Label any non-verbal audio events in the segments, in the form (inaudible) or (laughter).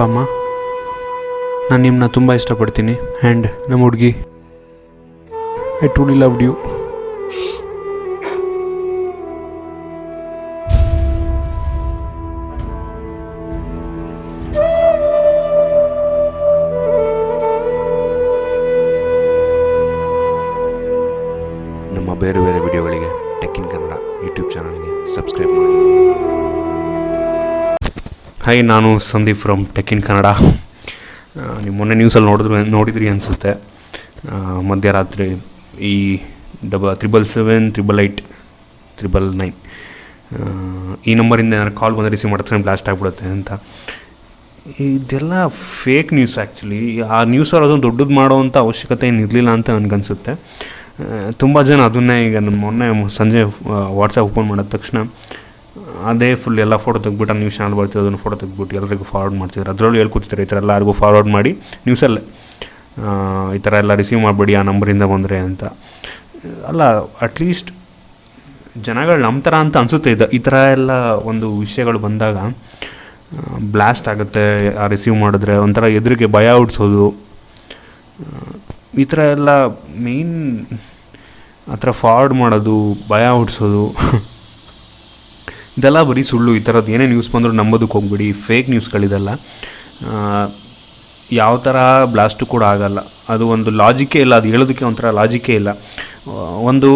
apa mah ನಾನು ನಿಮ್ಮನ್ನ ತುಂಬ ಇಷ್ಟಪಡ್ತೀನಿ. ಆ್ಯಂಡ್ ನಮ್ಮ ಹುಡುಗಿ ಐ ಡಿ ಲವ್ಡ್ ಯು ನಮ್ಮ ಬೇರೆ ಬೇರೆ ವಿಡಿಯೋಗಳಿಗೆ ಟೆಕ್ ಇನ್ ಕನ್ನಡ ಯೂಟ್ಯೂಬ್ ಚಾನಲ್ಗೆ ಸಬ್ಸ್ಕ್ರೈಬ್ ಮಾಡಿ. ಹಾಯ್ ನಾನು Sandeep from tech in Kannada ನೀವು ಮೊನ್ನೆ ನ್ಯೂಸಲ್ಲಿ ನೋಡಿದ್ರು, ನೋಡಿದ್ರಿ ಅನಿಸುತ್ತೆ. ಮಧ್ಯರಾತ್ರಿ ಈ double triple seven triple eight triple nine ಈ ನಂಬರಿಂದ ಏನಾದ್ರು ಕಾಲ್ ಬಂದರೆ ರಿಸೀವ್ ಮಾಡ್ತಾರೆ ಬ್ಲಾಸ್ಟ್ ಆಗಿಬಿಡುತ್ತೆ ಅಂತ. ಇದೆಲ್ಲ ಫೇಕ್ ನ್ಯೂಸ್ ಆ್ಯಕ್ಚುಲಿ ಆ ನ್ಯೂಸ್ ಅವ್ರು ಅದನ್ನು ದೊಡ್ಡದು ಮಾಡೋವಂಥ ಅವಶ್ಯಕತೆ ಏನು ಇರಲಿಲ್ಲ ಅಂತ ನನಗನ್ಸುತ್ತೆ ತುಂಬ ಜನ ಅದನ್ನೇ ಈಗ ನಾನು ಮೊನ್ನೆ ಸಂಜೆ ವಾಟ್ಸಪ್ ಓಪನ್ ಮಾಡಿದ ತಕ್ಷಣ ಅದೇ ಫುಲ್ ಎಲ್ಲ ಫೋಟೋ ತೆಗ್ಬಿಟ್ಟು ನ್ಯೂಸ್ ಚಾನಲ್ ಬರ್ತೀವಿ ಅದನ್ನು ಫೋಟೋ ತೆಗ್ಬಿಟ್ಟು ಎಲ್ಲರಿಗೂ ಫಾರ್ವರ್ಡ್ ಮಾಡ್ತಿದ್ದಾರೆ ಅದರಲ್ಲೂ ಹೇಳ್ಕೊತಿದ್ದಾರೆ ಈ ಥರ ಎಲ್ಲರಿಗೂ ಫಾರ್ವರ್ಡ್ ಮಾಡಿ ನ್ಯೂಸಲ್ಲೇ ಈ ಥರ ಎಲ್ಲ ರಿಸೀವ್ ಮಾಡಬೇಡಿ, ಆ ನಂಬರಿಂದ ಬಂದರೆ ಅಂತ. ಅಲ್ಲ ಅಟ್ಲೀಸ್ಟ್ ಜನಗಳು ನಮ್ಮ ಥರ ಅಂತ ಅನಿಸುತ್ತೆ ಇದು. ಈ ಥರ ಎಲ್ಲ ಒಂದು ವಿಷಯಗಳು ಬಂದಾಗ ಬ್ಲಾಸ್ಟ್ ಆಗುತ್ತೆ, ಆ ರಿಸೀವ್ ಮಾಡಿದ್ರೆ ಒಂಥರ ಎದುರಿಗೆ ಭಯ ಹುಡ್ಸೋದು ಈ ಥರ ಎಲ್ಲ ಮೇಯ್ನ್ ಆ ಥರ ಫಾರ್ವರ್ಡ್ ಮಾಡೋದು, ಭಯ ಹುಡ್ಸೋದು (laughs) ಇದೆಲ್ಲ ಬರೀ ಸುಳ್ಳು, ಈ ಥರದ್ದು ಏನೇ ನ್ಯೂಸ್ ಬಂದರೂ ನಂಬೋದಕ್ಕೆ ಹೋಗ್ಬಿಡಿ. ಫೇಕ್ ನ್ಯೂಸ್ಗಳಿದೆಲ್ಲ ಯಾವ ಥರ ಬ್ಲಾಸ್ಟು ಕೂಡ ಆಗಲ್ಲ. ಅದು ಒಂದು ಲಾಜಿಕೇ ಇಲ್ಲ, ಅದು ಹೇಳೋದಕ್ಕೆ ಒಂಥರ ಲಾಜಿಕೇ ಇಲ್ಲ. ಒಂದು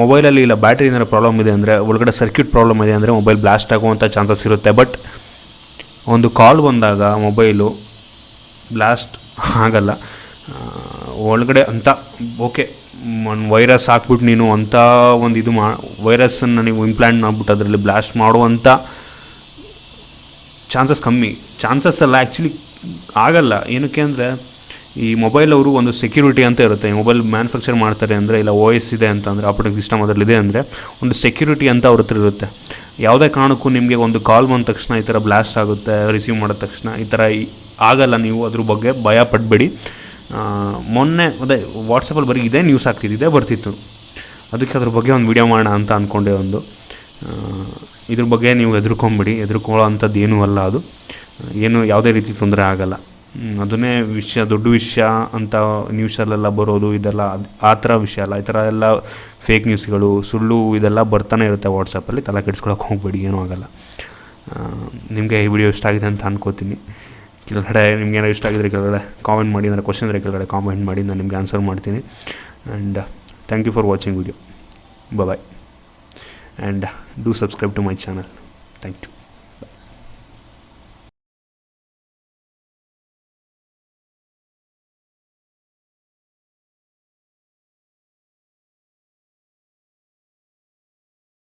ಮೊಬೈಲಲ್ಲಿ ಇಲ್ಲ ಬ್ಯಾಟ್ರಿ ಏನಾರು ಪ್ರಾಬ್ಲಮ್ ಇದೆ ಅಂದರೆ, ಒಳಗಡೆ ಸರ್ಕ್ಯೂಟ್ ಪ್ರಾಬ್ಲಮ್ ಇದೆ ಅಂದರೆ ಮೊಬೈಲ್ ಬ್ಲಾಸ್ಟ್ ಆಗುವಂಥ ಚಾನ್ಸಸ್ ಇರುತ್ತೆ. ಬಟ್ ಒಂದು ಕಾಲ್ ಬಂದಾಗ ಮೊಬೈಲು ಬ್ಲಾಸ್ಟ್ ಆಗಲ್ಲ. ಒಳಗಡೆ ಅಂತ, ಓಕೆ ವೈರಸ್ ಹಾಕ್ಬಿಟ್ಟು ನೀನು ಅಂಥ ಒಂದು ಇದು ಮಾ ವೈರಸ್ಸನ್ನು ನೀವು ಇಂಪ್ಲಾಂಟ್ ಮಾಡಿಬಿಟ್ಟು ಅದರಲ್ಲಿ ಬ್ಲಾಸ್ಟ್ ಮಾಡುವಂಥ ಚಾನ್ಸಸ್ ಕಮ್ಮಿ. ಚಾನ್ಸಸ್ ಅಲ್ಲ ಆ್ಯಕ್ಚುಲಿ ಆಗಲ್ಲ. ಏನಕ್ಕೆ ಅಂದರೆ, ಈ ಮೊಬೈಲ್ ಅವರು ಒಂದು ಸೆಕ್ಯೂರಿಟಿ ಅಂತ ಇರುತ್ತೆ. ಈ ಮೊಬೈಲ್ ಮ್ಯಾನುಫ್ಯಾಕ್ಚರ್ ಮಾಡ್ತಾರೆ ಅಂದರೆ, ಇಲ್ಲ ಓ ಎಸ್ ಇದೆ ಅಂತ ಅಂದರೆ ಆಪರೇಟಿಂಗ್ ಸಿಸ್ಟಮ್ ಅದರಲ್ಲಿದೆ ಅಂದರೆ, ಒಂದು ಸೆಕ್ಯೂರಿಟಿ ಅಂತ ಅವ್ರ ಹತ್ರ ಇರುತ್ತೆ. ಯಾವುದೇ ಕಾರಣಕ್ಕೂ ನಿಮಗೆ ಒಂದು ಕಾಲ್ ಬಂದ ತಕ್ಷಣ ಈ ಥರ ಬ್ಲಾಸ್ಟ್ ಆಗುತ್ತೆ ರಿಸೀವ್ ಮಾಡಿದ ತಕ್ಷಣ ಈ ಥರ ಆಗಲ್ಲ ನೀವು ಅದ್ರ ಬಗ್ಗೆ ಭಯ ಪಡಬೇಡಿ. ಮೊನ್ನೆ, ಅದೇ ವಾಟ್ಸಪ್ಪಲ್ಲಿ ಬರೀ ಇದೇ ನ್ಯೂಸ್ ಆಗ್ತಿದ್ದಿದೆ ಬರ್ತಿತ್ತು. ಅದಕ್ಕೆ ಅದ್ರ ಬಗ್ಗೆ ಒಂದು ವಿಡಿಯೋ ಮಾಡೋಣ ಅಂತ ಅಂದ್ಕೊಂಡೆ ಒಂದು. ಇದ್ರ ಬಗ್ಗೆ ನೀವು ಹೆದರ್ಕೊಂಬಿಡಿ, ಹೆದರ್ಕೊಳ್ಳೋ ಅಂಥದ್ದು ಏನೂ ಅಲ್ಲ ಅದು. ಏನು ಯಾವುದೇ ರೀತಿ ತೊಂದರೆ ಆಗಲ್ಲ. ಅದನ್ನೇ ವಿಷಯ, ದೊಡ್ಡ ವಿಷಯ ಅಂತ ನ್ಯೂಸಲ್ಲೆಲ್ಲ ಬರೋದು, ಇದೆಲ್ಲ ಆ ಥರ ವಿಷಯ ಅಲ್ಲ. ಈ ಥರ ಎಲ್ಲ ಫೇಕ್ ನ್ಯೂಸ್ಗಳು ಸುಳ್ಳು ಇದೆಲ್ಲ ಬರ್ತಾನೆ ಇರುತ್ತೆ ವಾಟ್ಸಪ್ಪಲ್ಲಿ ತಲೆ ಕೆಡಿಸ್ಕೊಳಕ್ಕೆ ಹೋಗಬೇಡಿ, ಏನೂ ಆಗಲ್ಲ. ನಿಮಗೆ ಈ ವಿಡಿಯೋ ಇಷ್ಟ ಆಗಿದೆ ಅಂತ ಅನ್ಕೋತೀನಿ. ಕೆಳಗಡೆ ನಿಮ್ಗೆ ಏನೋ ಇಷ್ಟ ಆಗಿದ್ರೆ ಕೆಳಗಡೆ ಕಾಮೆಂಟ್ ಮಾಡಿ ನನ್ನ ಕ್ವಶನ್ ಇದ್ರೆ ಕೆಳಗಡೆ ಕಾಮೆಂಟ್ ಮಾಡಿ, ನಾನು ನಿಮಗೆ ಆನ್ಸರ್ ಮಾಡ್ತೀನಿ. And thank you for watching video bye and do subscribe to my channel thank you